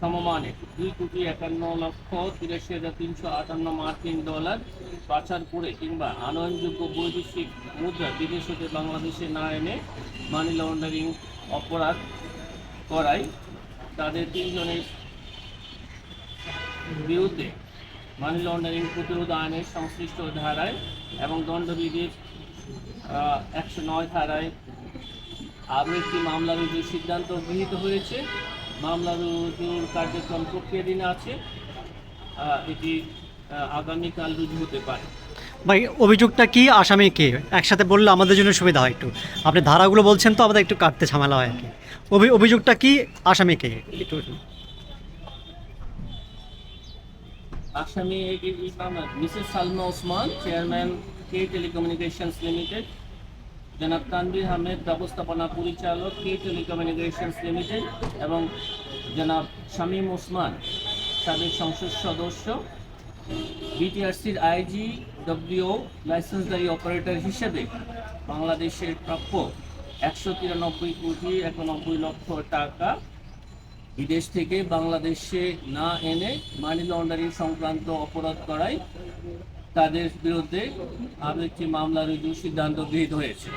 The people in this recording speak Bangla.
সমমানে দুই কোটি একান্ন লক্ষ তিরাশি হাজার তিনশো আটান্ন মার্কিন ডলার পাচার করে কিংবা আনয়নযোগ্য বৈদেশিক মুদ্রা বিদেশ হতে বাংলাদেশে না এনে মানি লন্ডারিং অপরাধ করায়। তাদের তিনজনের বিরুদ্ধে মানি লন্ডারিং প্রতিরোধ আইনের সংশ্লিষ্ট ধারায় এবং দণ্ডবিধির একশো নয় ধারায় আরও একটি মামলা রুজুর সিদ্ধান্ত গৃহীত হয়েছে। মামলা রুজুর কার্যক্রম প্রক্রিয়াধীন আছে। এটি আগামীকাল রুজু হতে পারে। ভাই অভিযোগটা কি? আসামি কে? একসাথে বললে আমাদের জন্য সুবিধা হয় একটু। আপনি ধারাগুলো বলছেন তো আমাদের একটু কাটতে ঝামেলা হয় আর কি। অভি- অভিযোগটা কি? আসামি কে? একটু আসামি Mrs Salma Osman chairman K telecommunications limited. জনাব তানবির আহমেদ, ব্যবস্থাপনা পরিচালক কে টেলিকমিউনিকেশনস লিমিটেড এবং জনাব শামীম ওসমান, সাবেক সংসদ সদস্য। বিটিআরসির আইজি, ডব্লিউ লাইসেন্সদারি অপারেটর হিসেবে বাংলাদেশের প্রাপ্য একশো তিরানব্বই কোটি একানব্বই লক্ষ টাকা বিদেশ থেকে বাংলাদেশে না এনে মানি লন্ডারিং সংক্রান্ত অপরাধ করায় তাদের বিরুদ্ধে আরও একটি মামলা রুজুর সিদ্ধান্ত গৃহীত হয়েছে।